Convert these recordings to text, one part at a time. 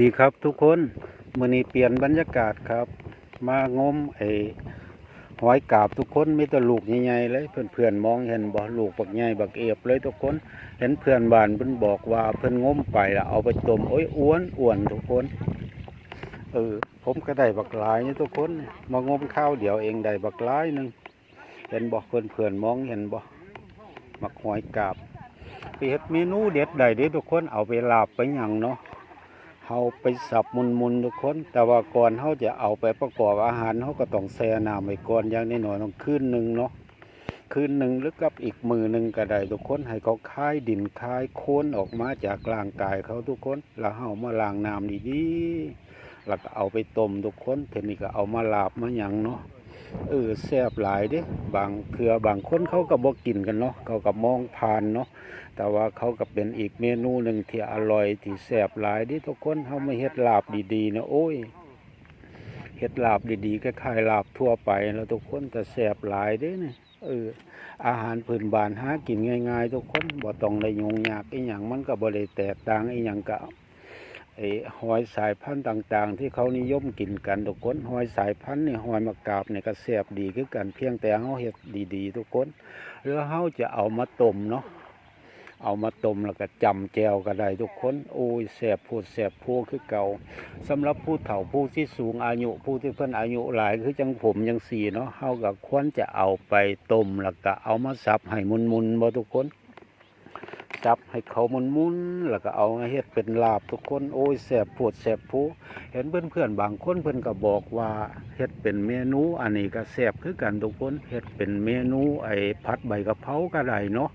ดีครับทุกคนมือนี้เปลี่ยนบรรยากาศครับ มางมไอ้หอยกาบทุกคนมีแต่ลูกใหญ่ๆเลยเพื่อนๆมองเห็นบ่ลูกบักใหญ่บักเอียบเลยทุกคน เห็นเพื่อนบ้านเพิ่นบอกว่าเพิ่นงมไปแล้วเอาไปต้มโอ้ยอ้วนอ้วนทุกคน เออ ผมก็ได้บักหลายนี่ทุกคน มางมข้าวเดี๋ยวเองได้บักหลายหนึ่งเห็นบ่เพื่อนๆมองเห็นบ่มักหอยกาบไปเฮ็ดเมนูเด็ดได้เด้ทุกคนเอาไปลาบไปหยังเนาะ เฮาไปสับมุนมุนๆทุกคน แต่ว่าก่อนเฮาจะเอาไปประกอบอาหารเฮาก็ต้องแช่น้ำไว้ก่อนอย่างน้อยๆต้องคืนหนึ่งเนาะคืนหนึ่งหรือกับอีกมือหนึ่งก็ได้ทุกคนให้เขาคายดินคายโคนออกมาจากร่างกายเขาทุกคน แล้วเฮามาล้างน้ำดีๆแล้วก็เอาไปต้มทุกคนเทนี้ก็เอามาลาบมาหยังเนาะ เออแซ่บหลายเด้บางเคือบางคนเขาก็บ่กินกันเนาะเขาก็มองผ่านเนาะแต่ว่าเขาก็เป็นอีกเมนูหนึ่งที่อร่อยที่แซ่บหลายที่ทุกคนเขาม่เฮ็ดลาบดีๆนะโอ้ยเฮ็ดลาบดีๆคล้ายๆลาบทั่วไปแล้วทุกคนแต่แซ่บหลายเด้เนี่ยเอออาหารพื้นบ้านหากินง่าย ๆ ทุกคนบ่ต้องได้ยุ่งยากอีหยังมันก็บ่ได้แตกต่างอีหยังก็ ไอ้หอยสายพันธุ์ต่าง ๆ ที่เขานิยมกินกันทุกคนหอยสายพันธุ์นี่หอยมะกราบเนี่ยก็แซ่บดีคือกันเพียงแต่เฮาเฮ็ดดีๆ ทุกคนแล้วเฮาจะเอามาต้มเนาะเอามาต้มแล้วก็จำแจวก็ได้ทุกคนโอ้ยแสบพูดแสบพูคือเก่าสำหรับผู้เฒ่าผู้ที่สูงอายุผู้ที่เพิ่นอายุหลายคือจังผมจังสี่เนาะเฮาก็ควรจะเอาไปต้มแล้วก็เอามาสับให้มุนๆบ่ทุกคน สับให้เขามุนๆแล้วก็เอาเฮ็ดเป็นลาบทุกคนโอ้ยแสบปวดแสบผู้เห็นเพื่อนๆบางคนเพิ่อนก็บอกว่าเฮ็ดเป็นเมนู อันนี้ก็แสบคือกันทุกคนเฮ็ดเป็นเมนูไอ้ผัดใบกะเพราก็ได้เนาะ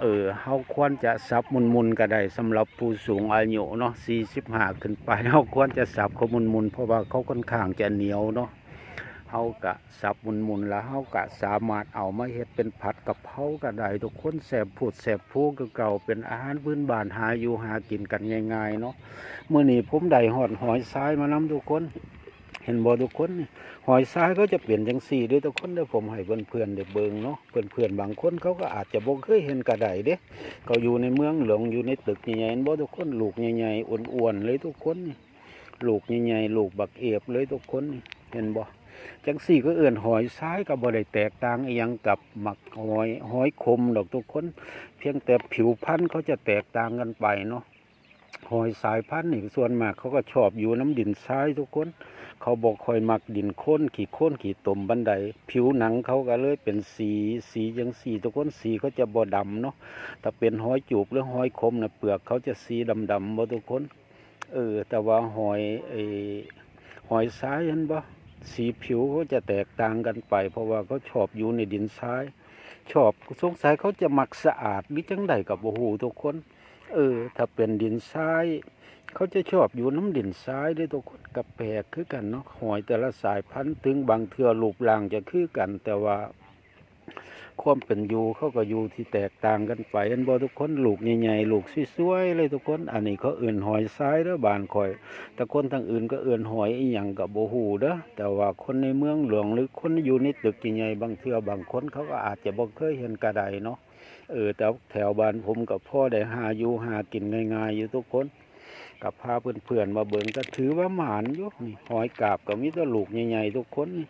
เออเฮาควรจะสับมุนมุนก็ได้สำหรับผู้สูงอายุเนาะ45ขึ้นไปเฮาควรจะสับเขามุนมุนเพราะว่าเขาค่อนข้างจะเหนียวเนาะ เฮากะสับมุนมุนๆแล้วเฮากะสามารถเอามาเฮ็ดเป็นผัดกะเพราก็ได้ทุกคนแซ่บพูดแซ่บพูคือเก่าเป็นอาหารพื้นบ้านหาอยู่หากินกันง่ายๆเนาะเมื้อนี้ผมได้ฮอดหอยทรายมานํทุกคนเห็นบ่ทุกคนหอยทรายก็จะเปลี่ยนจังสี่ด้วยทุกคนเด้อผมให้เพื่อนๆได้เบิงเนาะเพื่อนๆบางคนเขาก็อาจจะบ่เคยเห็นกระไดเด้เขาอยู่ในเมืองหลวงอยู่ในตึกใหญ่ๆเห็นบ่ทุกคนลูกใหญ่ๆอ้วนๆเลยทุกคนลูกใหญ่ๆลูกบักเอียบเลยทุกคนเห็นบ่ จังสี่ก็เอื่นหอยทรายก็บ่ได้แตกต่างอยังกับหมักหอยหอยคมดอกทุกคน เพียงแต่ผิวพันธุ์เขาจะแตกต่างกันไปเนาะหอยสายพันธุ์นี่ส่วนมากเขาก็ชอบอยู่น้ำดินทรายทุกคน เขาบอกคอยหมักดินโค่นขี่โค่นขี่ตมบันได ผิวหนังเขาก็เลยเป็นสีสีจังสีทุกคนสีเขาจะบ่ดำเนาะถ้าเป็นหอยจูบหรือหอยคมนะเปลือกเขาจะสีดำดำๆบ่ทุกคน เออ แต่ว่าหอยไอหอยซ้ายเห็นบ่ สีผิวเขาจะแตกต่างกันไป เพราะว่าเขาชอบอยู่ในดินทราย ชอบสงสัยเขาจะหมักสะอาดหรือจังใดกับโอ้โหทุกคน เออ ถ้าเป็นดินทรายเขาจะชอบอยู่น้ำดินทรายด้วยทุกคนกับแปลกคือกันเนาะหอยแต่ละสายพันธุ์ถึงบางเทือรูปร่างจะคือกันแต่ว่า ความเป็นอยู่เขาก็อยู่ที่แตกต่างกันไปอันบ่ทุกคนลูกใหญ่ๆลูกสวยๆเลยทุกคน อันนี้เขาเอื่นหอยทรายเด้อบานคอย แต่คนทางอื่นก็เอื่นหอยอีหยังกับโบหูเด้อแต่ว่าคนในเมืองหลวงหรือคนอยู่ในตึกใหญ่ๆบางเทือบางคนเขาก็อาจจะบ่เคยเห็นกระไดเนาะเออแต่แถวบ้านผมกับพ่อได้หาอยู่หากินง่ายๆอยู่ทุกคนกับพาเพื่อนๆมาเบิ่งก็ถือว่าหมานอยู่นี่หอยกาบก็มีแตลูกใหญ่ๆทุกคนนี่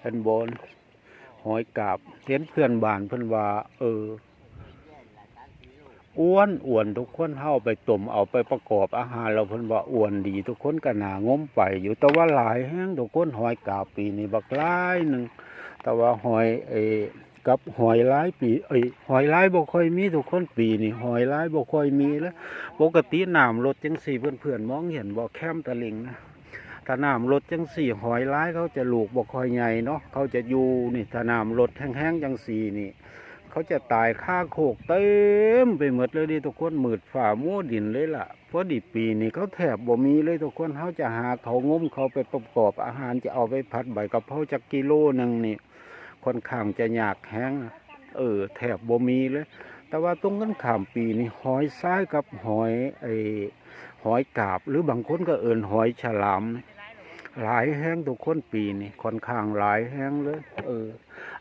เห็นบน หอยกาบเห็นเพื่อนบ้านเพิ่อนว่า เอออ้วนอ้วนทุกคนเฮาไปต้มเอาไปประกอบอาหารเราเพิ่นว่าอ้วนดี ทุกคนก็นางมไป อยู่แต่ว่าหลายแห้งทุกคนหอยกาบปีนี้บักหลายหนึ่งแต่ว่าหอยเออกับหอยลายปีเอ้ยหอยลายบ่ค่อยมีทุกคนปีนี้หอยลายบ่ค่อยมีแล้วปกติน้ำรถจังสี่เพื่อนๆมองเห็นบ่แคมตะลิงนะ ถ้าน้ำรถจังสี่หอยร้ายเขาจะลูกบ่ค่อยใหญ่เนาะเขาจะอยู่นี่ถ้าน้ำรถแห้งๆจังสี่นี่ เขาจะตายค่าโคกเต็มไปหมดเลยดิทุกคนหมืดฝ่ามัวดินเลยล่ะเพราะดิปีนี่เขาแทบบ่มีเลยทุกคนเขาจะหาเขางมเขาไปประกอบอาหารจะเอาไปผัดใบกะเพราจักกิโลหนึ่งนี่ค่อนข้างจะยากแห้งเออแทบบ่มีเลย แต่ว่าตรงกันข้ามปีนี่หอยซ้ายกับหอยไอหอยกาบหรือบางคนก็เอิ่นหอยฉลามนี่ หลายแห้งทุกคนปีนี่ค่อนข้างหลายแห้งเลย เออ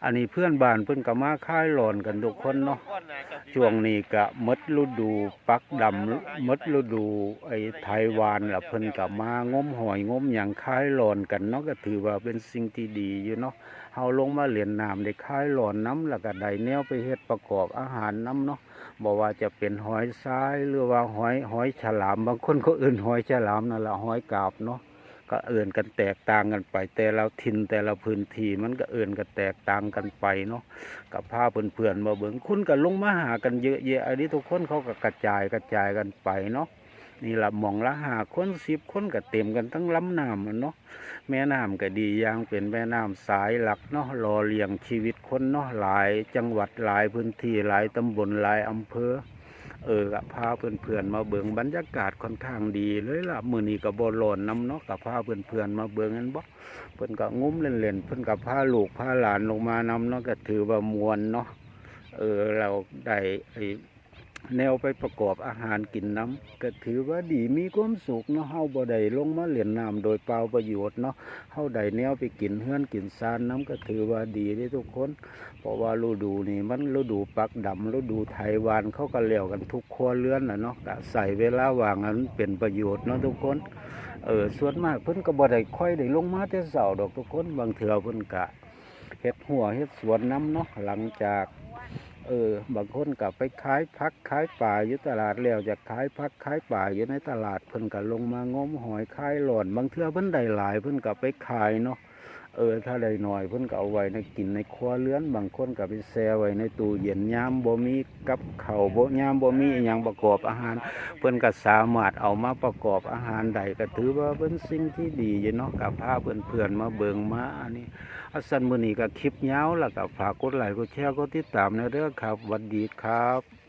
อันนี้เพื่อนบ้านเพิ่อนก็มาค่ายหลอนกันทุกคนเนาะช่วงนี้ก็หมดฤดูปักดำมดฤดู ไอ้ไทยวานละเพิ่นก็มางมหอยงมหยังคลายร้อนกันเนาะก็ถือว่าเป็นสิ่งที่ดีอยู่เนาะเฮาลงมาเล่นน้ำได้คลายร้อนน้ำแล้วก็ได้แนวไปเฮ็ดประกอบอาหารน้ำเนาะบ่ว่าจะเป็นหอยทรายหรือว่าหอยหอยฉลามบางคนก็อื่นหอยฉลามนั่นละหอยกาบเนาะ ก็เอื่นกันแตกต่างกันไป แต่ละถิ่นแต่ละพื้นที่มันก็เอื่นกันแตกต่างกันไปเนาะกับพาเพื่อนๆมาเบิ่งคุณก็ลงมาหากันเยอะแยะอันนี้ทุกคนเขาก็กระจายกระจายกันไปเนาะนี่ละมองละหาคนสิบคนก็เต็มกันทั้งลำน้ำมันเนาะแม่น้ำก็ดีอย่างเป็นแม่น้ำสายหลักเนาะรอเลี้ยงชีวิตคนเนาะหลายจังหวัดหลายพื้นที่หลายตำบลหลายอำเภอ เออกับพาเพื่อนๆมาเบิงบรรยากาศค่อนข้างดีเลยล่ะมือนี้กับ่ร้อนน้ำเนาะกับพาเพื่อนๆมาเบิงกันบ่เพื่อนก็งุ้มเล่นๆเพื่อนกับพาลูกพาหลานลงมานำเนาะก็ถือว่ามวนเนาะเออเราได้ไอ้ แนวไปประกอบอาหารกินน้ำก็ถือว่าดีมีความสุขเนาะเฮาบ่ได้ลงมาเล่นน้ำโดยเปล่าประโยชน์เนาะเฮาได้แนวไปกินเฮือนกินซานน้ำก็ถือว่าดีเด้ทุกคน เพราะว่าฤดูนี่มันฤดูปักดำฤดูไทยวานเขาก็เลี้ยวกันทุกครัวเรือนนะเนาะก็ใส่เวลาว่างนั้นเป็นประโยชน์เนาะทุกคนเออส่วนมากเพิ่นก็บ่ได้ค่อยได้ลงมาแต่เช้าดอกทุกคนบางเทื่อเพิ่นก็เฮ็ดหัวเฮ็ดสวนน้ำเนาะหลังจาก เออ บางคนกับไปขายพักขายป่าอยู่ตลาดแล้วจะขายพักขายป่าอยู่ในตลาดเพิ่นก็ลงมางมหอยขายหล่อนบางเทื่อเพิ่นได้หลายเพิ่นกับไปขายเนาะ เออถ้าได้หน่อยเพิ่นก็เอาไว้ในกินในครัวเรือนบางคนก็ไปแช่ไว้ในตู้เย็นยามบ่มีกับข้าวบ่ยามบ่มีอหยังประกอบอาหาร เพิ่นก็สามารถเอามาประกอบอาหารได้ก็ถือว่าเป็นสิ่งที่ดีอยู่เนาะกับพาเพื่อนๆมาเบิ่งมาอันนี้อาสันมื้อนี้ก็คลิปยาวแล้วก็ฝากกดไลค์กดแชร์กดติดตามในเด้อครับสวัสดีครับ